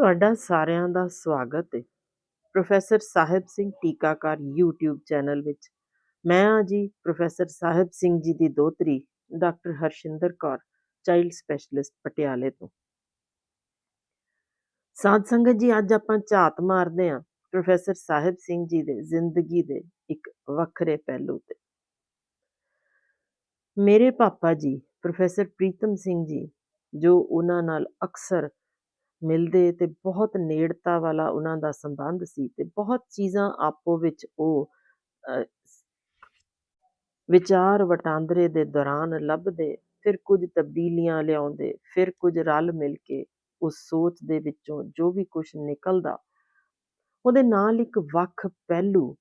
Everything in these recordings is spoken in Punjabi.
ਤੁਹਾਡਾ ਸਾਰਿਆਂ ਦਾ ਸਵਾਗਤ ਹੈ ਪ੍ਰੋਫੈਸਰ ਸਾਹਿਬ ਸਿੰਘ ਟੀਕਾਕਾਰ YouTube ਚੈਨਲ ਵਿੱਚ। ਮੈਂ ਹਾਂ ਜੀ ਪ੍ਰੋਫੈਸਰ ਸਾਹਿਬ ਸਿੰਘ ਜੀ ਦੀ ਦੋਤਰੀ doctor Harshinder Kaur, child specialist ਪਟਿਆਲੇ ਤੋਂ। ਸਾਧ ਸੰਗਤ ਜੀ, ਅੱਜ ਆਪਾਂ ਝਾਤ ਮਾਰਦੇ ਹਾਂ ਪ੍ਰੋਫੈਸਰ ਸਾਹਿਬ ਸਿੰਘ ਜੀ ਦੇ ਜ਼ਿੰਦਗੀ ਦੇ ਇੱਕ ਵੱਖਰੇ ਪਹਿਲੂ ਤੇ। ਮੇਰੇ ਪਾਪਾ ਜੀ, ਪ੍ਰੋਫੈਸਰ ਪ੍ਰੀਤਮ ਸਿੰਘ ਜੀ, ਜੋ ਉਹਨਾਂ ਨਾਲ ਅਕਸਰ ਮਿਲਦੇ ਤੇ ਬਹੁਤ ਨੇੜਤਾ ਵਾਲਾ ਉਹਨਾਂ ਦਾ ਸੰਬੰਧ ਸੀ ਤੇ ਬਹੁਤ ਚੀਜ਼ਾਂ ਆਪੋ ਵਿੱਚ ਉਹ ਵਿਚਾਰ ਵਟਾਂਦਰੇ ਦੇ ਦੌਰਾਨ ਲੱਭਦੇ, ਫਿਰ ਕੁਝ ਤਬਦੀਲੀਆਂ ਲਿਆਉਂਦੇ, ਫਿਰ ਕੁਝ ਰਲ ਮਿਲ ਕੇ ਉਸ ਸੋਚ ਦੇ ਵਿੱਚੋਂ ਜੋ ਵੀ ਕੁਝ ਨਿਕਲਦਾ। ਉਹਦੇ ਨਾਲ ਇੱਕ ਵੱਖ ਪਹਿਲੂ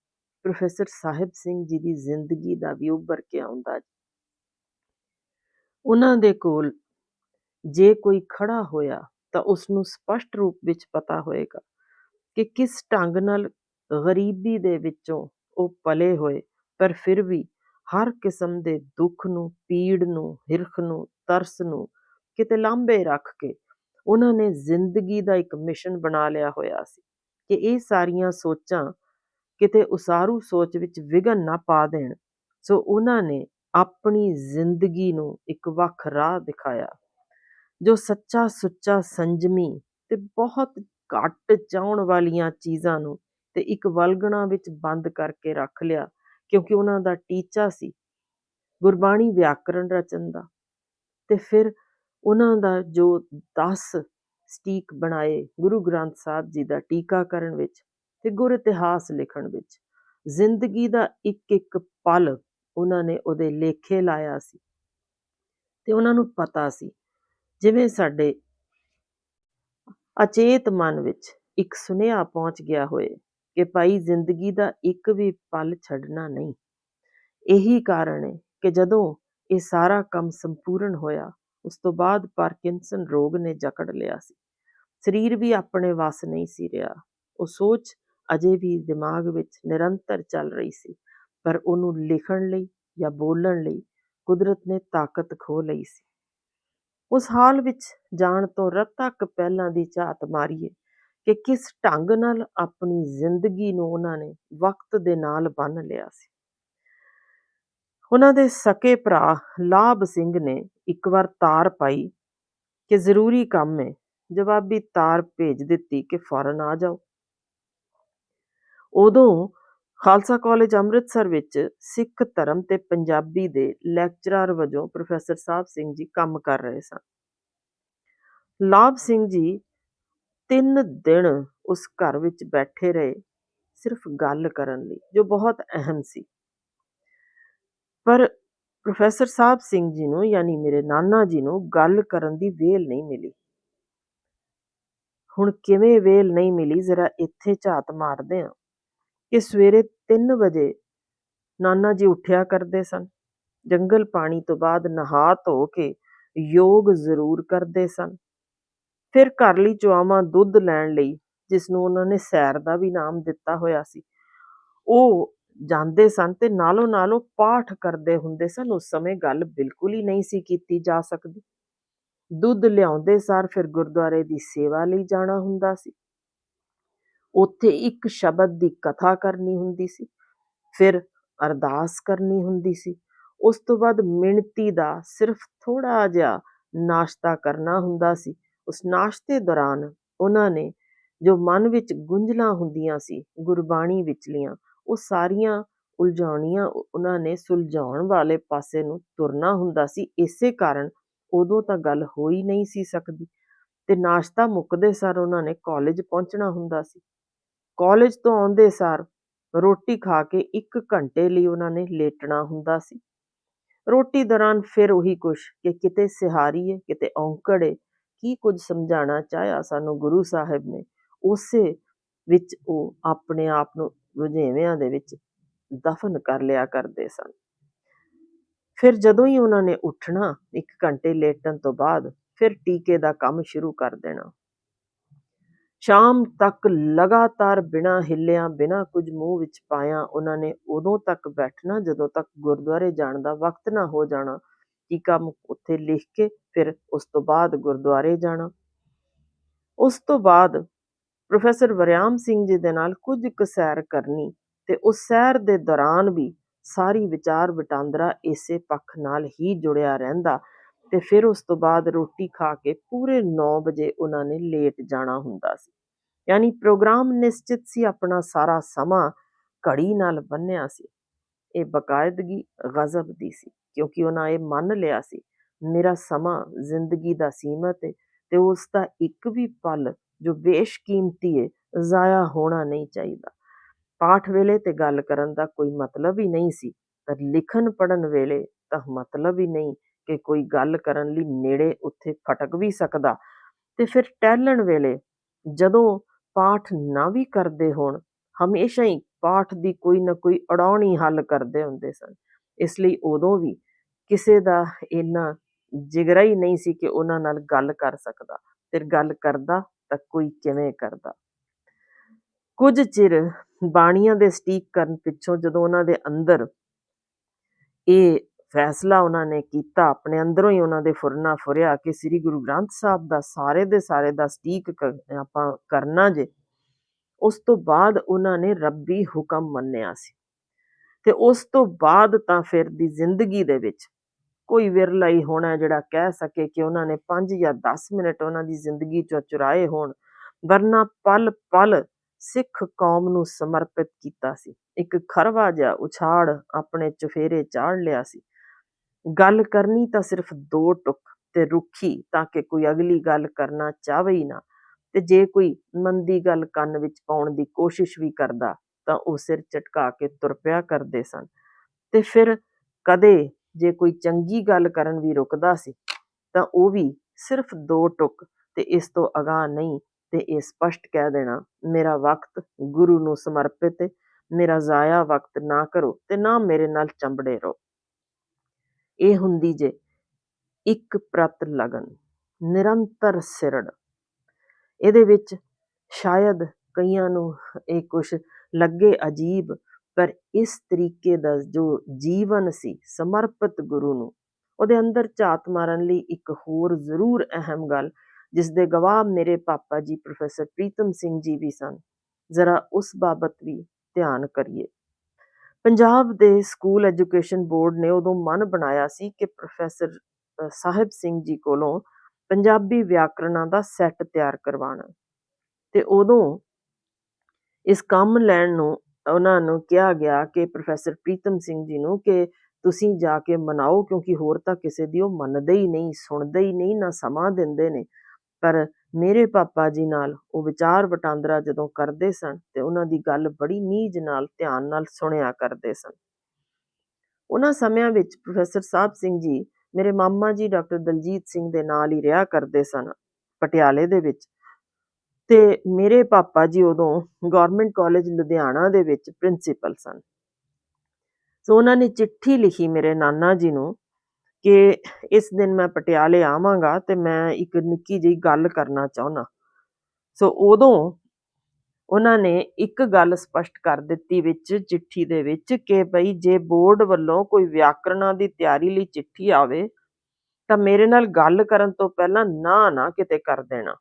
ਪ੍ਰੋਫੈਸਰ ਸਾਹਿਬ ਸਿੰਘ ਜੀ ਦੀ ਜ਼ਿੰਦਗੀ ਦਾ ਵੀ ਉੱਭਰ ਕੇ ਆਉਂਦਾ ਉਹਨਾਂ ਦੇ ਕੋਲ ਜੇ ਕੋਈ ਖੜਾ ਹੋਇਆ ਤਾਂ ਉਸ ਨੂੰ ਸਪਸ਼ਟ ਰੂਪ ਵਿੱਚ ਪਤਾ ਹੋਏਗਾ ਕਿ ਕਿਸ ਢੰਗ ਨਾਲ ਗਰੀਬੀ ਦੇ ਵਿੱਚੋਂ ਉਹ ਪਲੇ ਹੋਏ, ਪਰ ਫਿਰ ਵੀ ਹਰ ਕਿਸਮ ਦੇ ਦੁੱਖ ਨੂੰ, ਪੀੜ ਨੂੰ, ਹਿਰਖ ਨੂੰ, ਤਰਸ ਨੂੰ ਕਿਤੇ ਲਾਂਭੇ ਰੱਖ ਕੇ ਉਹਨਾਂ ਨੇ ਜ਼ਿੰਦਗੀ ਦਾ ਇੱਕ ਮਿਸ਼ਨ ਬਣਾ ਲਿਆ ਹੋਇਆ ਸੀ ਕਿ ਇਹ ਸਾਰੀਆਂ ਸੋਚਾਂ ਕਿਤੇ ਉਸਾਰੂ ਸੋਚ ਵਿੱਚ ਵਿਘਨ ਨਾ ਪਾ ਦੇਣ। ਸੋ ਉਹਨਾਂ ਨੇ ਆਪਣੀ ਜ਼ਿੰਦਗੀ ਨੂੰ ਇੱਕ ਵੱਖ ਰਾਹ ਦਿਖਾਇਆ। ਜੋ ਸੱਚਾ ਸੁੱਚਾ ਸੰਜਮੀ ਤੇ ਬਹੁਤ ਘੱਟ ਚਾਹੁਣ ਵਾਲੀਆਂ ਚੀਜ਼ਾਂ ਨੂੰ ਤੇ ਇੱਕ ਵਲਗਣਾ ਵਿੱਚ ਬੰਦ ਕਰਕੇ ਰੱਖ ਲਿਆ, ਕਿਉਂਕਿ ਉਹਨਾਂ ਦਾ ਟੀਚਾ ਸੀ। ਗੁਰਬਾਣੀ ਵਿਆਕਰਣ ਰਚਨ ਦਾ। ਤੇ ਫਿਰ ਉਹਨਾਂ ਦਾ ਜੋ 10 ਸਟੀਕ ਬਣਾਏ ਗੁਰੂ ਗ੍ਰੰਥ ਸਾਹਿਬ ਜੀ ਦਾ ਟੀਕਾਕਰਨ ਵਿੱਚ ਤੇ ਗੁਰ ਇਤਿਹਾਸ ਲਿਖਣ ਵਿੱਚ, ਜ਼ਿੰਦਗੀ ਦਾ ਇੱਕ ਇੱਕ ਪਲ ਉਹਨਾਂ ਨੇ ਉਹਦੇ ਲੇਖੇ ਲਾਇਆ ਸੀ। ਤੇ ਉਹਨਾਂ ਨੂੰ ਪਤਾ ਸੀ ਜਿਵੇਂ ਸਾਡੇ ਅਚੇਤ ਮਨ ਵਿੱਚ ਇੱਕ ਸੁਨੇਹਾ ਪਹੁੰਚ ਗਿਆ ਹੋਏ ਕਿ ਭਾਈ ਜ਼ਿੰਦਗੀ ਦਾ ਇੱਕ ਵੀ ਪਲ ਛੱਡਣਾ ਨਹੀਂ। ਇਹੀ ਕਾਰਨ ਹੈ ਕਿ ਜਦੋਂ ਇਹ ਸਾਰਾ ਕੰਮ ਸੰਪੂਰਨ ਹੋਇਆ, ਉਸ ਤੋਂ ਬਾਅਦ ਪਾਰਕਿੰਸਨ ਰੋਗ ਨੇ ਜਕੜ ਲਿਆ ਸੀ। ਸਰੀਰ ਵੀ ਆਪਣੇ ਵੱਸ ਨਹੀਂ ਸੀ ਰਿਹਾ। ਉਹ ਸੋਚ ਅਜੇ ਵੀ ਦਿਮਾਗ ਵਿੱਚ ਨਿਰੰਤਰ ਚੱਲ ਰਹੀ ਸੀ, ਪਰ ਉਹਨੂੰ ਲਿਖਣ ਲਈ ਜਾਂ ਬੋਲਣ ਲਈ ਕੁਦਰਤ ਨੇ ਤਾਕਤ ਖੋ ਲਈ ਸੀ। ਉਸ ਹਾਲ ਵਿੱਚ ਜਾਣ ਤੋਂ ਰਤਕ ਪਹਿਲਾਂ ਦੀ ਝਾਤ ਮਾਰੀਏ ਕਿ ਕਿਸ ਢੰਗ ਨਾਲ ਆਪਣੀ ਜ਼ਿੰਦਗੀ ਨੂੰ ਉਹਨਾਂ ਨੇ ਵਕਤ ਦੇ ਨਾਲ ਬੰਨ ਲਿਆ ਸੀ। ਉਹਨਾਂ ਦੇ ਸਕੇ ਭਰਾ ਲਾਭ ਸਿੰਘ ਨੇ ਇੱਕ ਵਾਰ ਤਾਰ ਪਾਈ ਕਿ ਜ਼ਰੂਰੀ ਕੰਮ ਹੈ ਜਵਾਬੀ ਤਾਰ ਭੇਜ ਦਿੱਤੀ ਕਿ ਫੌਰਨ ਆ ਜਾਓ। ਉਦੋਂ ਖਾਲਸਾ ਕਾਲਜ ਅੰਮ੍ਰਿਤਸਰ ਵਿੱਚ ਸਿੱਖ ਧਰਮ ਤੇ ਪੰਜਾਬੀ ਦੇ ਲੈਕਚਰਰ ਵਜੋਂ ਪ੍ਰੋਫੈਸਰ ਸਾਹਿਬ ਸਿੰਘ ਜੀ ਕੰਮ ਕਰ ਰਹੇ ਸਨ। ਲਾਭ ਸਿੰਘ ਜੀ ਤਿੰਨ ਦਿਨ ਉਸ ਘਰ ਵਿੱਚ ਬੈਠੇ ਰਹੇ ਸਿਰਫ ਗੱਲ ਕਰਨ ਲਈ, ਜੋ ਬਹੁਤ ਅਹਿਮ ਸੀ। ਪਰ ਪ੍ਰੋਫੈਸਰ ਸਾਹਿਬ ਸਿੰਘ ਜੀ ਨੂੰ, ਯਾਨੀ ਮੇਰੇ ਨਾਨਾ ਜੀ ਨੂੰ ਗੱਲ ਕਰਨ ਦੀ ਵੇਲ ਨਹੀਂ ਮਿਲੀ। ਹੁਣ ਕਿਵੇਂ ਵੇਲ ਨਹੀਂ ਮਿਲੀ, ਜ਼ਰਾ ਇੱਥੇ ਝਾਤ ਮਾਰਦੇ ਹਾਂ। ਕਿ ਸਵੇਰੇ 3 ਵਜੇ ਨਾਨਾ ਜੀ ਉੱਠਿਆ ਕਰਦੇ ਸਨ। ਜੰਗਲ ਪਾਣੀ ਤੋਂ ਬਾਅਦ ਨਹਾ ਧੋ ਕੇ ਯੋਗ ਜ਼ਰੂਰ ਕਰਦੇ ਸਨ। ਫਿਰ ਘਰ ਲਈ ਚੁਆਵਾਂ ਦੁੱਧ ਲੈਣ ਲਈ, ਜਿਸ ਨੂੰ ਉਹਨਾਂ ਨੇ ਸੈਰ ਦਾ ਵੀ ਨਾਮ ਦਿੱਤਾ ਹੋਇਆ ਸੀ। ਉਹ ਜਾਂਦੇ ਸਨ ਤੇ ਨਾਲੋਂ ਨਾਲੋਂ ਪਾਠ ਕਰਦੇ ਹੁੰਦੇ ਸਨ। ਉਸ ਸਮੇਂ ਗੱਲ ਬਿਲਕੁਲ ਹੀ ਨਹੀਂ ਸੀ ਕੀਤੀ ਜਾ ਸਕਦੀ। ਦੁੱਧ ਲਿਆਉਂਦੇ ਸਾਰ ਫਿਰ ਗੁਰਦੁਆਰੇ ਦੀ ਸੇਵਾ ਲਈ ਜਾਣਾ ਹੁੰਦਾ ਸੀ। ਉੱਥੇ ਇੱਕ ਸ਼ਬਦ ਦੀ ਕਥਾ ਕਰਨੀ ਹੁੰਦੀ ਸੀ, ਫਿਰ ਅਰਦਾਸ ਕਰਨੀ ਹੁੰਦੀ ਸੀ। ਉਸ ਤੋਂ ਬਾਅਦ ਮਿਣਤੀ ਦਾ ਸਿਰਫ ਥੋੜਾ ਜਿਹਾ ਨਾਸ਼ਤਾ ਕਰਨਾ ਹੁੰਦਾ ਸੀ। ਉਸ ਨਾਸ਼ਤੇ ਦੌਰਾਨ ਉਹਨਾਂ ਨੇ ਜੋ ਮਨ ਵਿੱਚ ਗੁੰਝਲਾਂ ਹੁੰਦੀਆਂ ਸੀ, ਗੁਰਬਾਣੀ ਵਿਚਲੀਆਂ, ਉਹ ਸਾਰੀਆਂ ਉਲਝਾਉਣੀਆਂ ਉਹਨਾਂ ਨੇ ਸੁਲਝਾਉਣ ਵਾਲੇ ਪਾਸੇ ਨੂੰ ਤੁਰਨਾ ਹੁੰਦਾ ਸੀ। ਇਸੇ ਕਾਰਨ ਉਦੋਂ ਤਾਂ ਗੱਲ ਹੋ ਹੀ ਨਹੀਂ ਸੀ ਸਕਦੀ ਤੇ ਨਾਸ਼ਤਾ ਮੁੱਕਦੇ ਸਾਰ ਉਹਨਾਂ ਨੇ ਕਾਲਜ ਪਹੁੰਚਣਾ ਹੁੰਦਾ ਸੀ। ਕਾਲਜ ਤੋਂ ਆਉਂਦੇ ਸਾਰ ਰੋਟੀ ਖਾ ਕੇ 1 ਘੰਟੇ ਲਈ ਉਹਨਾਂ ਨੇ ਲੇਟਣਾ ਹੁੰਦਾ ਸੀ। ਰੋਟੀ ਦੌਰਾਨ ਫਿਰ ਉਹੀ ਕੁਛ ਕਿ ਕਿਤੇ ਸਿਹਾਰੀ ਹੈ ਕਿਤੇ ਔਂਕੜ ਹੈ ਕੀ ਕੁਝ ਸਮਝਾਉਣਾ ਚਾਹਿਆ ਸਾਨੂੰ ਗੁਰੂ ਸਾਹਿਬ ਨੇ। ਉਸੇ ਵਿੱਚ ਉਹ ਆਪਣੇ ਆਪ ਨੂੰ ਰੁਝੇਵਿਆਂ ਦੇ ਵਿੱਚ ਦਫਨ ਕਰ ਲਿਆ ਕਰਦੇ ਸਨ। ਫਿਰ ਜਦੋਂ ਹੀ ਉਹਨਾਂ ਨੇ ਉੱਠਣਾ 1 ਘੰਟੇ ਲੇਟਣ ਤੋਂ ਬਾਅਦ ਫਿਰ ਟੀਕੇ ਦਾ ਕੰਮ ਸ਼ੁਰੂ ਕਰ ਦੇਣਾ। ਸ਼ਾਮ ਤੱਕ ਲਗਾਤਾਰ ਬਿਨਾਂ ਹਿੱਲਿਆਂ, ਬਿਨਾਂ ਕੁਝ ਮੂੰਹ ਵਿੱਚ ਪਾਇਆ ਉਹਨਾਂ ਨੇ ਉਦੋਂ ਤੱਕ ਬੈਠਣਾ ਜਦੋਂ ਤੱਕ ਗੁਰਦੁਆਰੇ ਜਾਣ ਦਾ ਵਕਤ ਨਾ ਹੋ ਜਾਣਾ। ਟੀਕਾ ਉੱਥੇ ਲਿਖ ਕੇ ਫਿਰ ਉਸ ਤੋਂ ਬਾਅਦ ਗੁਰਦੁਆਰੇ ਜਾਣਾ? ਉਸ ਤੋਂ ਬਾਅਦ ਪ੍ਰੋਫੈਸਰ ਵਰਿਆਮ ਸਿੰਘ ਜੀ ਦੇ ਨਾਲ ਕੁਝ ਕੁ ਸੈਰ ਕਰਨੀ ਤੇ ਉਸ ਸੈਰ ਦੇ ਦੌਰਾਨ ਵੀ ਸਾਰੀ ਵਿਚਾਰ ਵਟਾਂਦਰਾ ਇਸੇ ਪੱਖ ਨਾਲ ਹੀ ਜੁੜਿਆ ਰਹਿੰਦਾ। ਤੇ ਫਿਰ ਉਸ ਤੋਂ ਬਾਅਦ ਰੋਟੀ ਖਾ ਕੇ ਪੂਰੇ 9 ਵਜੇ ਉਹਨਾਂ ਨੇ ਲੇਟ ਜਾਣਾ ਹੁੰਦਾ ਸੀ। ਯਾਨੀ ਪ੍ਰੋਗਰਾਮ ਨਿਸ਼ਚਿਤ ਸੀ, ਆਪਣਾ ਸਾਰਾ ਸਮਾਂ ਘੜੀ ਨਾਲ ਬੰਨਿਆ ਸੀ। ਇਹ ਬਕਾਇਦਗੀ ਗਜ਼ਬ ਦੀ ਸੀ, ਕਿਉਂਕਿ ਉਹਨਾਂ ਇਹ ਮੰਨ ਲਿਆ ਸੀ, ਮੇਰਾ ਸਮਾਂ ਜ਼ਿੰਦਗੀ ਦਾ ਸੀਮਤ ਹੈ ਤੇ ਉਸ ਦਾ ਇੱਕ ਵੀ ਪਲ ਜੋ ਬੇਸ਼ਕੀਮਤੀ ਹੈ ਜ਼ਾਇਆ ਹੋਣਾ ਨਹੀਂ ਚਾਹੀਦਾ। ਪਾਠ ਵੇਲੇ ਤੇ ਗੱਲ ਕਰਨ ਦਾ ਕੋਈ ਮਤਲਬ ਹੀ ਨਹੀਂ ਸੀ, ਪਰ ਲਿਖਣ ਪੜਨ ਵੇਲੇ ਤਾਂ ਮਤਲਬ ਹੀ ਨਹੀਂ ਕਿ ਕੋਈ ਗੱਲ ਕਰਨ ਲਈ ਨੇੜੇ ਉੱਥੇ ਫਟਕ ਵੀ ਸਕਦਾ। ਤੇ ਫਿਰ ਟਹਿਲਣ ਵੇਲੇ ਜਦੋਂ ਪਾਠ ਨਾ ਵੀ ਕਰਦੇ ਹੋਣ, ਹਮੇਸ਼ਾ ਹੀ ਪਾਠ ਦੀ ਕੋਈ ਨਾ ਕੋਈ ਅੜਾਉਣੀ ਹੱਲ ਕਰਦੇ ਹੁੰਦੇ ਸਨ। ਇਸ ਲਈ ਉਦੋਂ ਵੀ ਕਿਸੇ ਦਾ ਇੰਨਾ ਜਿਗਰਾ ਹੀ ਨਹੀਂ ਸੀ ਕਿ ਉਹਨਾਂ ਨਾਲ ਗੱਲ ਕਰ ਸਕਦਾ। ਫਿਰ ਗੱਲ ਕਰਦਾ ਤਾਂ ਕੋਈ ਕਿਵੇਂ ਕਰਦਾ? ਕੁਝ ਚਿਰ ਬਾਣੀਆਂ ਦੇ ਸਟੀਕ ਕਰਨ ਪਿੱਛੋਂ ਜਦੋਂ ਉਹਨਾਂ ਦੇ ਅੰਦਰ ਇਹ ਫੈਸਲਾ ਉਹਨਾਂ ਨੇ ਕੀਤਾ, ਆਪਣੇ ਅੰਦਰੋਂ ਹੀ ਉਹਨਾਂ ਦੇ ਫੁਰਨਾ ਫੁਰਿਆ ਕਿ ਸ੍ਰੀ ਗੁਰੂ ਗ੍ਰੰਥ ਸਾਹਿਬ ਦਾ ਸਾਰੇ ਦੇ ਸਾਰੇ ਦਾ ਸਟੀਕ ਆਪਾਂ ਕਰਨਾ ਜੇ। ਉਸ ਤੋਂ ਬਾਅਦ ਉਹਨਾਂ ਨੇ ਰੱਬੀ ਹੁਕਮ ਮੰਨਿਆ ਸੀ। ਤੇ ਉਸ ਤੋਂ ਬਾਅਦ ਤਾਂ ਫਿਰ ਦੀ ਜ਼ਿੰਦਗੀ ਦੇ ਵਿੱਚ ਕੋਈ ਵਿਰਲਾ ਹੀ ਹੋਣਾ ਜਿਹੜਾ ਕਹਿ ਸਕੇ ਕਿ ਉਹਨਾਂ ਨੇ 5 ਜਾਂ 10 ਮਿੰਟ ਉਹਨਾਂ ਦੀ ਜ਼ਿੰਦਗੀ ਚੋਂ ਚੁਰਾਏ ਹੋਣ, ਵਰਨਾ ਪਲ ਪਲ ਸਿੱਖ ਕੌਮ ਨੂੰ ਸਮਰਪਿਤ ਕੀਤਾ ਸੀ। ਇੱਕ ਖਰਵਾ ਜਿਹਾ ਉਛਾੜ ਆਪਣੇ ਚੁਫੇਰੇ ਚਾੜ ਲਿਆ ਸੀ। ਗੱਲ ਕਰਨੀ ਤਾਂ ਸਿਰਫ ਦੋ ਟੁਕ ਤੇ ਰੁੱਖੀ ਤਾਂ ਕਿ ਕੋਈ ਅਗਲੀ ਗੱਲ ਕਰਨਾ ਚਾਹਵੇ ਹੀ ਨਾ। ਤੇ ਜੇ ਕੋਈ ਮੰਦੀ ਗੱਲ ਕੰਨ ਵਿੱਚ ਪਾਉਣ ਦੀ ਕੋਸ਼ਿਸ਼ ਵੀ ਕਰਦਾ, ਤਾਂ ਉਹ ਸਿਰ ਝਟਕਾ ਕੇ ਤੁਰ ਪਿਆ ਕਰਦੇ ਸਨ। ਤੇ ਫਿਰ ਕਦੇ ਜੇ ਕੋਈ ਚੰਗੀ ਗੱਲ ਕਰਨ ਵੀ ਰੁਕਦਾ ਸੀ, ਤਾਂ ਉਹ ਵੀ ਸਿਰਫ ਦੋ ਟੁਕ ਤੇ ਇਸ ਤੋਂ ਅਗਾਹ ਨਹੀਂ ਤੇ ਇਹ ਸਪਸ਼ਟ ਕਹਿ ਦੇਣਾ, ਮੇਰਾ ਵਕਤ ਗੁਰੂ ਨੂੰ ਸਮਰਪਿਤ ਹੈ ਮੇਰਾ ਜ਼ਾਇਆ ਵਕਤ ਨਾ ਕਰੋ ਤੇ ਨਾ ਮੇਰੇ ਨਾਲ ਚੰਬੜੇ ਰਹੋ। ਇਹ ਹੁੰਦੀ ਜੇ ਇੱਕ ਪ੍ਰਤ ਲਗਨ, ਨਿਰੰਤਰ ਸਿਰੜ। ਇਹਦੇ ਵਿੱਚ ਸ਼ਾਇਦ ਕਈਆਂ ਨੂੰ ਇਹ ਕੁਝ ਲੱਗੇ ਅਜੀਬ, ਪਰ ਇਸ ਤਰੀਕੇ ਦਾ ਜੋ ਜੀਵਨ ਸੀ ਸਮਰਪਿਤ ਗੁਰੂ ਨੂੰ, ਉਹਦੇ ਅੰਦਰ ਝਾਤ ਮਾਰਨ ਲਈ ਇੱਕ ਹੋਰ ਜ਼ਰੂਰ ਅਹਿਮ ਗੱਲ ਜਿਸ ਦੇ ਗਵਾਹ ਮੇਰੇ ਪਾਪਾ ਜੀ ਪ੍ਰੋਫੈਸਰ ਪ੍ਰੀਤਮ ਸਿੰਘ ਜੀ ਵੀ ਸਨ। ਜ਼ਰਾ ਉਸ ਬਾਬਤ ਵੀ ਧਿਆਨ ਕਰੀਏ। ਪੰਜਾਬ ਦੇ ਸਕੂਲ ਐਜੂਕੇਸ਼ਨ ਬੋਰਡ ਨੇ ਉਦੋਂ ਮਨ ਬਣਾਇਆ ਸੀ ਕਿ ਪ੍ਰੋਫੈਸਰ ਸਾਹਿਬ ਸਿੰਘ ਜੀ ਕੋਲੋਂ ਪੰਜਾਬੀ ਵਿਆਕਰਨਾਂ ਦਾ ਸੈੱਟ ਤਿਆਰ ਕਰਵਾਉਣਾ। ਤੇ ਉਦੋਂ ਇਸ ਕੰਮ ਲੈਣ ਨੂੰ, ਉਹਨਾਂ ਨੂੰ ਕਿਹਾ ਗਿਆ ਕਿ ਪ੍ਰੋਫੈਸਰ ਪ੍ਰੀਤਮ ਸਿੰਘ ਜੀ ਨੂੰ ਕਿ ਤੁਸੀਂ ਜਾ ਕੇ ਮਨਾਓ ਕਿਉਂਕਿ ਹੋਰ ਤਾਂ ਕਿਸੇ ਦੀ ਉਹ ਮੰਨਦੇ ਹੀ ਨਹੀਂ, ਸੁਣਦੇ ਹੀ ਨਹੀਂ, ਨਾ ਸਮਾਂ ਦਿੰਦੇ ਨੇ। ਪਰ ਮੇਰੇ ਪਾਪਾ ਜੀ ਨਾਲ ਉਹ ਵਿਚਾਰ ਵਟਾਂਦਰਾ ਜਦੋਂ ਕਰਦੇ ਸਨ ਤੇ ਉਹਨਾਂ ਦੀ ਗੱਲ ਬੜੀ ਨੀਝ ਨਾਲ, ਧਿਆਨ ਨਾਲ ਸੁਣਿਆ ਕਰਦੇ ਸਨ। ਉਹਨਾਂ ਸਮਿਆਂ ਵਿੱਚ ਪ੍ਰੋਫੈਸਰ ਸਾਹਿਬ ਸਿੰਘ ਜੀ ਮੇਰੇ ਮਾਮਾ ਜੀ ਡਾਕਟਰ ਦਲਜੀਤ ਸਿੰਘ ਦੇ ਨਾਲ ਹੀ ਰਿਹਾ ਕਰਦੇ ਸਨ ਪਟਿਆਲੇ ਦੇ ਵਿੱਚ ਤੇ ਮੇਰੇ ਪਾਪਾ ਜੀ ਉਦੋਂ ਗਵਰਨਮੈਂਟ ਕਾਲਜ ਲੁਧਿਆਣਾ ਦੇ ਵਿੱਚ ਪ੍ਰਿੰਸੀਪਲ ਸਨ। ਸੋ ਉਹਨਾਂ ਨੇ ਚਿੱਠੀ ਲਿਖੀ ਮੇਰੇ ਨਾਨਾ ਜੀ ਨੂੰ ਕਿ ਇਸ ਦਿਨ ਮੈਂ ਪਟਿਆਲੇ ਆਵਾਂਗਾ ਤੇ ਮੈਂ ਇੱਕ ਨਿੱਕੀ ਜਿਹੀ ਗੱਲ ਕਰਨਾ ਚਾਹੁੰਦਾ। ਸੋ ਉਦੋਂ ਉਹਨਾਂ ਨੇ ਇੱਕ ਗੱਲ ਸਪਸ਼ਟ ਕਰ ਦਿੱਤੀ ਵਿੱਚ, ਚਿੱਠੀ ਦੇ ਵਿੱਚ ਕਿ ਭਈ ਜੇ ਬੋਰਡ ਵੱਲੋਂ ਕੋਈ ਵਿਆਕਰਨਾਂ ਦੀ ਤਿਆਰੀ ਲਈ ਚਿੱਠੀ ਆਵੇ, ਤਾਂ ਮੇਰੇ ਨਾਲ ਗੱਲ ਕਰਨ ਤੋਂ ਪਹਿਲਾਂ ਨਾ ਨਾ ਕਿਤੇ ਕਰ ਦੇਣਾ।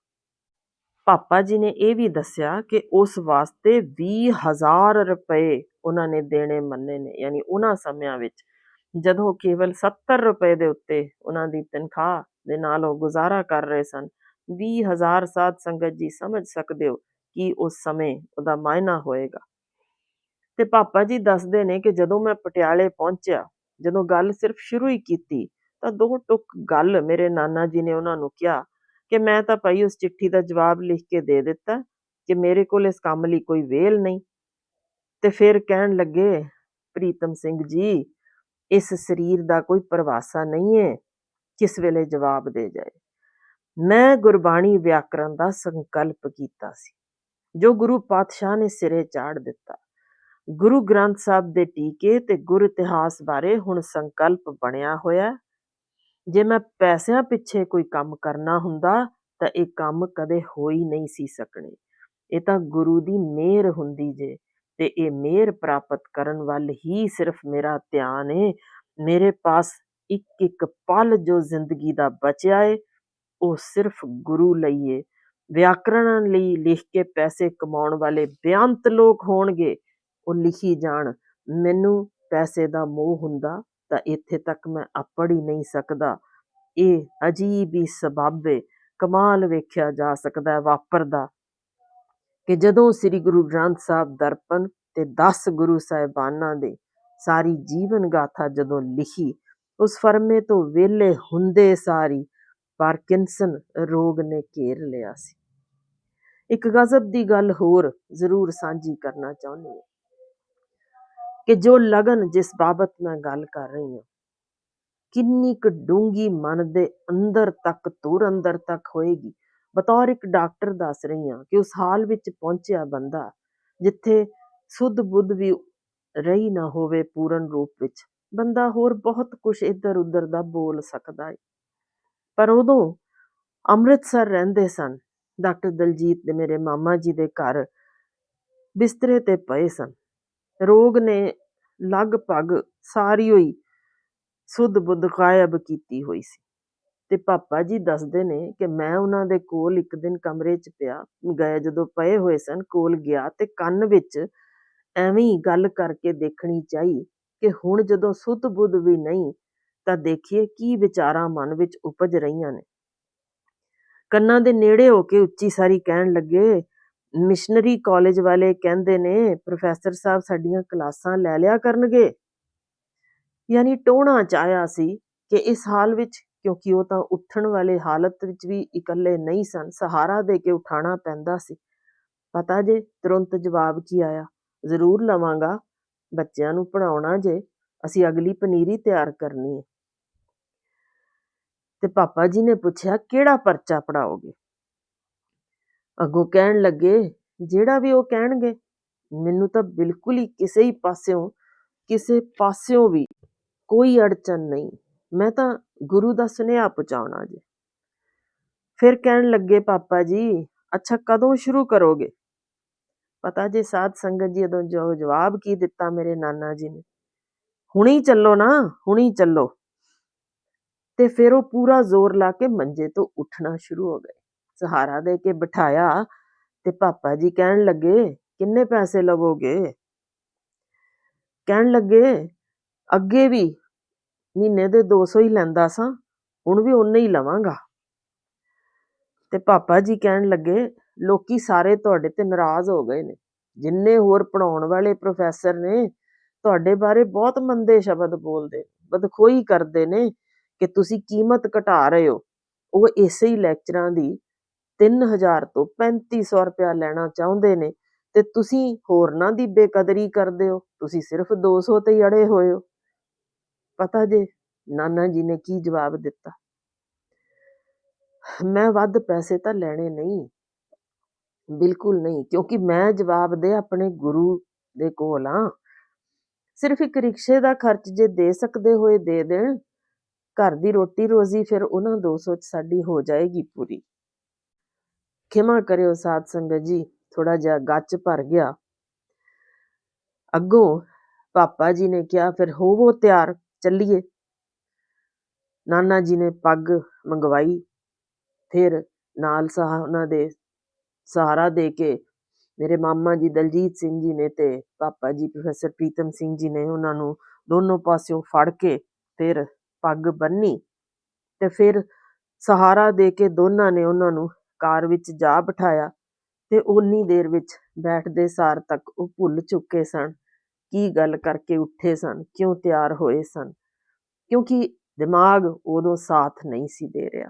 ਪਾਪਾ ਜੀ ਨੇ ਇਹ ਵੀ ਦੱਸਿਆ ਕਿ ਉਸ ਵਾਸਤੇ 20000 ਰੁਪਏ ਉਹਨਾਂ ਨੇ ਦੇਣੇ ਮੰਨੇ ਨੇ, ਯਾਨੀ ਉਹਨਾਂ ਸਮਿਆਂ ਵਿੱਚ ਜਦੋਂ ਕੇਵਲ 70 ਰੁਪਏ ਦੇ ਉੱਤੇ ਉਹਨਾਂ ਦੀ ਤਨਖਾਹ ਦੇ ਨਾਲ ਉਹ ਗੁਜ਼ਾਰਾ ਕਰ ਰਹੇ ਸਨ 20000 ਸਾਧ ਸੰਗਤ ਜੀ ਸਮਝ ਸਕਦੇ ਹੋ ਕਿ ਉਸ ਸਮੇਂ ਉਹਦਾ ਮਾਇਨਾ ਹੋਏਗਾ। ਤੇ ਪਾਪਾ ਜੀ ਦੱਸਦੇ ਨੇ ਕਿ ਜਦੋਂ ਮੈਂ ਪਟਿਆਲੇ ਪਹੁੰਚਿਆ, ਜਦੋਂ ਗੱਲ ਸਿਰਫ ਸ਼ੁਰੂ ਹੀ ਕੀਤੀ, ਤਾਂ ਦੋ ਟੁਕ ਗੱਲ ਮੇਰੇ ਨਾਨਾ ਜੀ ਨੇ ਉਹਨਾਂ ਨੂੰ ਕਿਹਾ ਕਿ ਮੈਂ ਤਾਂ ਭਾਈ ਉਸ ਚਿੱਠੀ ਦਾ ਜਵਾਬ ਲਿਖ ਕੇ ਦੇ ਦਿੱਤਾ ਕਿ ਮੇਰੇ ਕੋਲ ਇਸ ਕੰਮ ਲਈ ਕੋਈ ਵੇਲ ਨਹੀਂ। ਤੇ ਫਿਰ ਕਹਿਣ ਲੱਗੇ, ਪ੍ਰੀਤਮ ਸਿੰਘ ਜੀ ਇਸ ਸਰੀਰ ਦਾ ਕੋਈ ਪਰਵਾਸਾ ਨਹੀਂ ਹੈ ਕਿਸ ਵੇਲੇ ਜਵਾਬ ਦੇ ਜਾਏ। ਮੈਂ ਗੁਰਬਾਣੀ ਵਿਆਕਰਣ ਦਾ ਸੰਕਲਪ ਕੀਤਾ ਸੀ, ਜੋ ਗੁਰੂ ਪਾਤਸ਼ਾਹ ਨੇ ਸਿਰੇ ਚਾੜ ਦਿੱਤਾ। ਗੁਰੂ ਗ੍ਰੰਥ ਸਾਹਿਬ ਦੇ ਟੀਕੇ ਤੇ ਗੁਰ ਇਤਿਹਾਸ ਬਾਰੇ ਹੁਣ ਸੰਕਲਪ ਬਣਿਆ ਹੋਇਆ ਜੇ ਮੈਂ ਪੈਸਿਆਂ ਪਿੱਛੇ ਕੋਈ ਕੰਮ ਕਰਨਾ ਹੁੰਦਾ, ਤਾਂ ਇਹ ਕੰਮ ਕਦੇ ਹੋ ਹੀ ਨਹੀਂ ਸੀ ਸਕਣੇ। ਇਹ ਤਾਂ ਗੁਰੂ ਦੀ ਮਿਹਰ ਹੁੰਦੀ ਜੇ। ਤੇ ਇਹ ਮਿਹਰ ਪ੍ਰਾਪਤ ਕਰਨ ਵੱਲ ਹੀ ਸਿਰਫ ਮੇਰਾ ਧਿਆਨ ਹੈ ਮੇਰੇ ਪਾਸ ਇੱਕ ਇੱਕ ਪਲ ਜੋ ਜ਼ਿੰਦਗੀ ਦਾ ਬਚਿਆ ਏ, ਉਹ ਸਿਰਫ ਗੁਰੂ ਲਈ ਏ। ਵਿਆਕਰਣ ਲਈ ਲਿਖ ਕੇ ਪੈਸੇ ਕਮਾਉਣ ਵਾਲੇ ਬੇਅੰਤ ਲੋਕ ਹੋਣਗੇ, ਉਹ ਲਿਖੀ ਜਾਣ, ਮੈਨੂੰ ਪੈਸੇ ਦਾ ਮੋਹ ਹੁੰਦਾ ਤਾਂ ਇੱਥੇ ਤੱਕ ਮੈਂ ਆਪੜ ਹੀ ਨਹੀਂ ਸਕਦਾ। ਇਹ ਅਜੀਬ ਹੀ ਸਬੱਬ ਏ। ਕਮਾਲ ਵੇਖਿਆ ਜਾ ਸਕਦਾ ਹੈ, ਵਾਪਰਦਾ। ਕਿ ਜਦੋਂ ਸ੍ਰੀ ਗੁਰੂ ਗ੍ਰੰਥ ਸਾਹਿਬ ਦਰਪਣ ਤੇ 10 ਗੁਰੂ ਸਾਹਿਬਾਨਾਂ ਦੇ ਸਾਰੀ ਜੀਵਨ ਗਾਥਾ ਜਦੋਂ ਲਿਖੀ, ਉਸ ਫਰਮੇ ਤੋਂ ਵਿਹਲੇ ਹੁੰਦੇ ਸਾਰੀ ਪਾਰਕਿੰਸਨ ਰੋਗ ਨੇ ਘੇਰ ਲਿਆ ਸੀ। ਇੱਕ ਗਜ਼ਬ ਦੀ ਗੱਲ ਹੋਰ ਜ਼ਰੂਰ ਸਾਂਝੀ ਕਰਨਾ ਚਾਹੁੰਦੀ ਹਾਂ ਕਿ ਜੋ ਲਗਨ ਜਿਸ ਬਾਬਤ ਮੈਂ ਗੱਲ ਕਰ ਰਹੀ ਹਾਂ, ਕਿੰਨੀ ਕੁ ਡੂੰਗੀ ਮਨ ਦੇ ਅੰਦਰ ਤੱਕ ਤੁਰ ਅੰਦਰ ਤੱਕ ਹੋਏਗੀ ਬਤੌਰ ਇੱਕ ਡਾਕਟਰ ਦੱਸ ਰਹੀ ਹਾਂ ਕਿ ਉਸ ਹਾਲ ਵਿੱਚ ਪਹੁੰਚਿਆ ਬੰਦਾ ਜਿੱਥੇ ਸੁੱਧ ਬੁੱਧ ਵੀ ਰਹੀ ਨਾ ਹੋਵੇ ਪੂਰਨ ਰੂਪ ਵਿੱਚ। ਬੰਦਾ ਹੋਰ ਬਹੁਤ ਕੁਝ ਇੱਧਰ ਉੱਧਰ ਦਾ ਬੋਲ ਸਕਦਾ ਹੈ ਪਰ ਉਦੋਂ ਅੰਮ੍ਰਿਤਸਰ ਰਹਿੰਦੇ ਸਨ। ਡਾਕਟਰ ਦਲਜੀਤ ਦੇ ਮੇਰੇ ਮਾਮਾ ਜੀ ਦੇ ਘਰ ਬਿਸਤਰੇ ਤੇ ਪਏ ਸਨ। ਰੋਗ ਨੇ ਲਗਭਗ ਸਾਰੀ ਹੋਈ ਸੁੱਧ ਬੁੱਧ ਗਾਇਬ ਕੀਤੀ ਹੋਈ ਸੀ। ਤੇ ਪਾਪਾ ਜੀ ਦੱਸਦੇ ਨੇ ਕਿ ਮੈਂ ਉਹਨਾਂ ਦੇ ਕੋਲ ਇੱਕ ਦਿਨ ਕਮਰੇ 'ਚ ਪਿਆ, ਗਏ ਜਦੋਂ ਪਏ ਹੋਏ ਸਨ, ਕੋਲ ਗਿਆ ਤੇ ਕੰਨ ਵਿੱਚ ਐਵੇਂ ਹੀ ਗੱਲ ਕਰਕੇ ਦੇਖਣੀ ਚਾਹੀ ਕਿ ਹੁਣ ਜਦੋਂ ਸੁੱਧ ਬੁੱਧ ਵੀ ਨਹੀਂ ਤਾਂ ਦੇਖੀਏ ਕੀ ਵਿਚਾਰਾਂ ਮਨ ਵਿੱਚ ਉਪਜ ਰਹੀਆਂ ਨੇ। ਕੰਨਾਂ ਦੇ ਨੇੜੇ ਹੋ ਕੇ ਉੱਚੀ ਸਾਰੀ ਕਹਿਣ ਲੱਗੇ, ਮਿਸ਼ਨਰੀ ਕਾਲਜ ਵਾਲੇ ਕਹਿੰਦੇ ਨੇ, ਪ੍ਰੋਫੈਸਰ ਸਾਹਿਬ ਸਾਡੀਆਂ ਕਲਾਸਾਂ ਲੈ ਲਿਆ ਕਰਨਗੇ। ਯਾਨੀ ਟੋਣਾ ਚਾਹਿਆ ਸੀ ਕਿ ਇਸ ਹਾਲ ਵਿੱਚ ਕਿਉਂਕਿ ਉਹ ਤਾਂ ਉੱਠਣ ਵਾਲੇ ਹਾਲਤ ਵਿੱਚ ਵੀ ਇਕੱਲੇ ਨਹੀਂ ਸਨ, ਸਹਾਰਾ ਦੇ ਕੇ ਉਠਾਣਾ ਪੈਂਦਾ ਸੀ। ਪਤਾ ਜੇ ਤੁਰੰਤ ਜਵਾਬ ਕੀ ਆਇਆ? ਜ਼ਰੂਰ ਲਵਾਂਗਾ। ਬੱਚਿਆਂ ਨੂੰ ਪੜਾਉਣਾ ਜੇ, ਅਸੀਂ ਅਗਲੀ ਪਨੀਰੀ ਤਿਆਰ ਕਰਨੀ ਹੈ ਤੇ ਪਾਪਾ ਜੀ ਨੇ ਪੁੱਛਿਆ, ਕਿਹੜਾ ਪਰਚਾ ਪੜਾਓਗੇ ਅੱਗੋਂ ਕਹਿਣ ਲੱਗੇ, ਜਿਹੜਾ ਵੀ ਉਹ ਕਹਿਣਗੇ। ਮੈਨੂੰ ਤਾਂ ਬਿਲਕੁਲ ਹੀ ਕਿਸੇ ਹੀ ਪਾਸਿਓਂ, ਕਿਸੇ ਪਾਸਿਓਂ ਵੀ ਕੋਈ ਅੜਚਨ ਨਹੀਂ। ਮੈਂ ਤਾਂ ਗੁਰੂ ਦਾ ਸੁਨੇਹਾ ਪਹੁੰਚਾਉਣਾ ਜੀ। ਫਿਰ ਕਹਿਣ ਲੱਗੇ ਪਾਪਾ ਜੀ, ਅੱਛਾ ਕਦੋਂ ਸ਼ੁਰੂ ਕਰੋਗੇ? ਪਤਾ ਜੇ ਸਾਧ ਸੰਗਤ ਜੀ ਉਦੋਂ ਜੋ ਜਵਾਬ ਕੀ ਦਿੱਤਾ ਮੇਰੇ ਨਾਨਾ ਜੀ ਨੇ? ਹੁਣੀ ਚੱਲੋ ਨਾ, ਹੁਣੀ ਚੱਲੋ। ਤੇ ਫਿਰ ਉਹ ਪੂਰਾ ਜ਼ੋਰ ਲਾ ਕੇ ਮੰਜੇ ਤੋਂ ਉੱਠਣਾ ਸ਼ੁਰੂ ਹੋ ਗਏ। ਸਹਾਰਾ ਦੇ ਕੇ ਬਿਠਾਇਆ ਤੇ ਪਾਪਾ ਜੀ ਕਹਿਣ ਲੱਗੇ, ਕਿੰਨੇ ਪੈਸੇ ਲਵੋਗੇ? ਕਹਿਣ ਲੱਗੇ, ਅੱਗੇ ਵੀ ਮਹੀਨੇ ਦੇ 200 ਹੀ ਲੈਂਦਾ ਸਾਂ, ਹੁਣ ਵੀ ਉਨੇ ਹੀ ਲਵਾਂਗਾ। ਤੇ ਪਾਪਾ ਜੀ ਕਹਿਣ ਲੱਗੇ, ਲੋਕੀ ਸਾਰੇ ਤੁਹਾਡੇ ਤੇ ਨਾਰਾਜ਼ ਹੋ ਗਏ ਨੇ। ਜਿੰਨੇ ਹੋਰ ਪੜਾਉਣ ਵਾਲੇ ਪ੍ਰੋਫੈਸਰ ਨੇ, ਤੁਹਾਡੇ ਬਾਰੇ ਬਹੁਤ ਮੰਦੇ ਸ਼ਬਦ ਬੋਲਦੇ, ਬਦਖੋਈ ਕਰਦੇ ਨੇ ਕਿ ਤੁਸੀਂ ਕੀਮਤ ਘਟਾ ਰਹੇ ਹੋ। ਉਹ ਇਸੇ ਹੀ ਲੈਕਚਰਾਂ ਦੀ 3000 ਤੋਂ 3500 ਰੁਪਇਆ ਲੈਣਾ ਚਾਹੁੰਦੇ ਨੇ ਤੇ ਤੁਸੀਂ ਹੋਰਨਾਂ ਦੀ ਬੇਕਦਰੀ ਕਰਦੇ ਹੋ। ਤੁਸੀਂ ਸਿਰਫ 200 ਤੇ ਹੀ ਅੜੇ ਹੋਏ ਹੋ। ਪਤਾ ਜੇ ਨਾਨਾ ਜੀ ਨੇ ਕੀ ਜਵਾਬ ਦਿੱਤਾ। ਮੈਂ ਵੱਧ ਪੈਸੇ ਤਾਂ ਲੈਣੇ ਨਹੀਂ। ਬਿਲਕੁਲ ਨਹੀਂ, ਕਿਉਂਕਿ ਮੈਂ ਜਵਾਬ ਦੇ ਆਪਣੇ ਗੁਰੂ ਦੇ ਕੋਲ ਆ। ਸਿਰਫ ਇੱਕ ਰਿਕਸ਼ੇ ਦਾ ਖਰਚ ਜੇ ਦੇ ਸਕਦੇ ਹੋਏ ਦੇ ਦੇਣ, ਘਰ ਦੀ ਰੋਟੀ ਰੋਜ਼ੀ ਫਿਰ ਉਹਨਾਂ 200 ਚ ਸਾਡੀ ਹੋ ਜਾਏਗੀ ਪੂਰੀ। ਖਿਮਾ ਕਰਿਓ ਸਾਧ ਸੰਗਤ ਜੀ ਥੋੜਾ ਜਿਹਾ ਗੱਚ ਭਰ ਗਿਆ। ਅੱਗੋਂ ਪਾਪਾ ਜੀ ਨੇ ਕਿਹਾ, ਫਿਰ ਹੋਵੋ ਤਿਆਰ। ਚੱਲੀਏ। ਨਾਨਾ ਜੀ ਨੇ ਪੱਗ ਮੰਗਵਾਈ। ਫਿਰ ਨਾਲ ਸਹਾ ਉਹਨਾਂ ਦੇ ਸਹਾਰਾ ਦੇ ਕੇ ਮੇਰੇ ਮਾਮਾ ਜੀ ਦਲਜੀਤ ਸਿੰਘ ਜੀ ਨੇ ਤੇ ਪਾਪਾ ਜੀ ਪ੍ਰੋਫੈਸਰ ਪ੍ਰੀਤਮ ਸਿੰਘ ਜੀ ਨੇ ਉਹਨਾਂ ਨੂੰ ਦੋਨੋਂ ਪਾਸਿਓਂ ਫੜ ਕੇ ਫਿਰ ਪੱਗ ਬੰਨੀ ਤੇ ਫਿਰ ਸਹਾਰਾ ਦੇ ਕੇ ਦੋਨਾਂ ਨੇ ਉਹਨਾਂ ਨੂੰ ਕਾਰ ਵਿੱਚ ਜਾ ਬਿਠਾਇਆ ਤੇ ਉਨੀ ਦੇਰ ਵਿੱਚ ਬੈਠਦੇ ਸਾਰ ਤੱਕ ਉਹ ਭੁੱਲ ਚੁੱਕੇ ਸਨ। ਕੀ ਗੱਲ ਕਰਕੇ ਉੱਠੇ ਸਨ, ਕਿਉਂ ਤਿਆਰ ਹੋਏ ਸਨ? ਕਿਉਂਕਿ ਦਿਮਾਗ ਉਦੋਂ ਸਾਥ ਨਹੀਂ ਸੀ ਦੇ ਰਿਹਾ।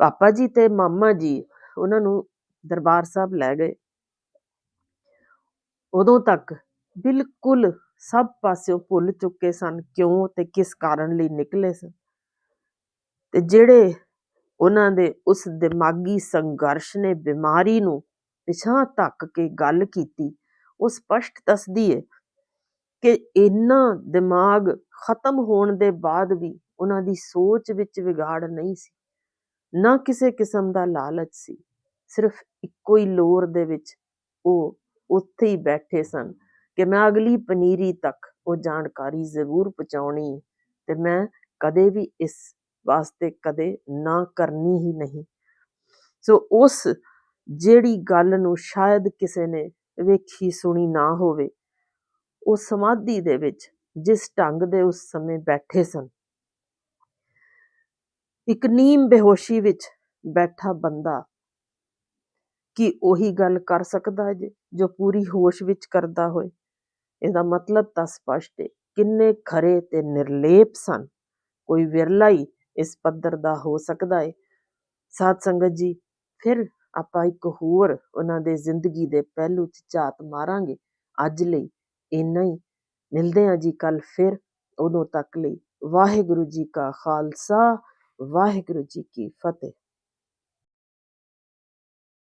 ਪਾਪਾ ਜੀ ਤੇ ਮਾਮਾ ਜੀ ਉਹਨਾਂ ਨੂੰ ਦਰਬਾਰ ਸਾਹਿਬ ਲੈ ਗਏ। ਉਦੋਂ ਤੱਕ ਬਿਲਕੁਲ ਸਭ ਪਾਸਿਓਂ ਭੁੱਲ ਚੁੱਕੇ ਸਨ ਕਿਉਂ ਤੇ ਕਿਸ ਕਾਰਨ ਲਈ ਨਿਕਲੇ ਸਨ। ਤੇ ਜਿਹੜੇ ਉਹਨਾਂ ਦੇ ਉਸ ਦਿਮਾਗੀ ਸੰਘਰਸ਼ ਨੇ ਬਿਮਾਰੀ ਨੂੰ ਪਿਛਾਂ ਧੱਕ ਕੇ ਗੱਲ ਕੀਤੀ ਉਹ ਸਪਸ਼ਟ ਦੱਸਦੀ ਹੈ ਕਿ ਇੰਨਾ ਦਿਮਾਗ ਖਤਮ ਹੋਣ ਦੇ ਬਾਅਦ ਵੀ ਉਹਨਾਂ ਦੀ ਸੋਚ ਵਿੱਚ ਵਿਗਾੜ ਨਹੀਂ ਸੀ, ਨਾ ਕਿਸੇ ਕਿਸਮ ਦਾ ਲਾਲਚ ਸੀ, ਸਿਰਫ ਇੱਕੋ ਹੀ ਲੋਰ ਦੇ ਵਿੱਚ ਉਹ ਉੱਥੇ ਹੀ ਬੈਠੇ ਸਨ ਕਿ ਮੈਂ ਅਗਲੀ ਪਨੀਰੀ ਤੱਕ ਉਹ ਜਾਣਕਾਰੀ ਜ਼ਰੂਰ ਪਹੁੰਚਾਉਣੀ ਤੇ ਮੈਂ ਕਦੇ ਵੀ ਇਸ ਵਾਸਤੇ ਕਦੇ ਨਾ ਕਰਨੀ ਹੀ ਨਹੀਂ। ਸੋ ਉਸ ਜਿਹੜੀ ਗੱਲ ਨੂੰ ਸ਼ਾਇਦ ਕਿਸੇ ਨੇ ਵੇਖੀ ਸੁਣੀ ਨਾ ਹੋਵੇ, ਉਹ ਸਮਾਧੀ ਦੇ ਵਿੱਚ ਜਿਸ ਢੰਗ ਦੇ ਉਸ ਸਮੇਂ ਬੈਠੇ ਸਨ। ਇੱਕ ਨੀਮ ਬੇਹੋਸ਼ੀ ਵਿੱਚ ਬੈਠਾ ਬੰਦਾ ਕੀ ਉਹੀ ਗੱਲ ਕਰ ਸਕਦਾ ਹੈ ਜੇ, ਜੋ ਪੂਰੀ ਹੋਸ਼ ਵਿੱਚ ਕਰਦਾ ਹੋਏ? ਇਹਦਾ ਮਤਲਬ ਤਾਂ ਸਪਸ਼ਟ ਹੈ ਕਿੰਨੇ ਖਰੇ ਤੇ ਨਿਰਲੇਪ ਸਨ। ਕੋਈ ਵਿਰਲਾ ਹੀ ਇਸ ਪੱਧਰ ਦਾ ਹੋ ਸਕਦਾ ਹੈ ਸਾਧ ਸੰਗਤ ਜੀ, ਫਿਰ ਆਪਾਂ ਇੱਕ ਹੋਰ ਉਹਨਾਂ ਦੇ ਜ਼ਿੰਦਗੀ ਦੇ ਪਹਿਲੂ 'ਚ ਝਾਤ ਮਾਰਾਂਗੇ ਅੱਜ ਲਈ। ਇੰਨਾ ਹੀ। ਮਿਲਦੇ ਹਾਂ ਜੀ ਕੱਲ ਫਿਰ। ਉਦੋਂ ਤੱਕ ਲਈ ਵਾਹਿਗੁਰੂ ਜੀ ਕਾ ਖਾਲਸਾ, ਵਾਹਿਗੁਰੂ ਜੀ ਕੀ ਫਤਿਹ।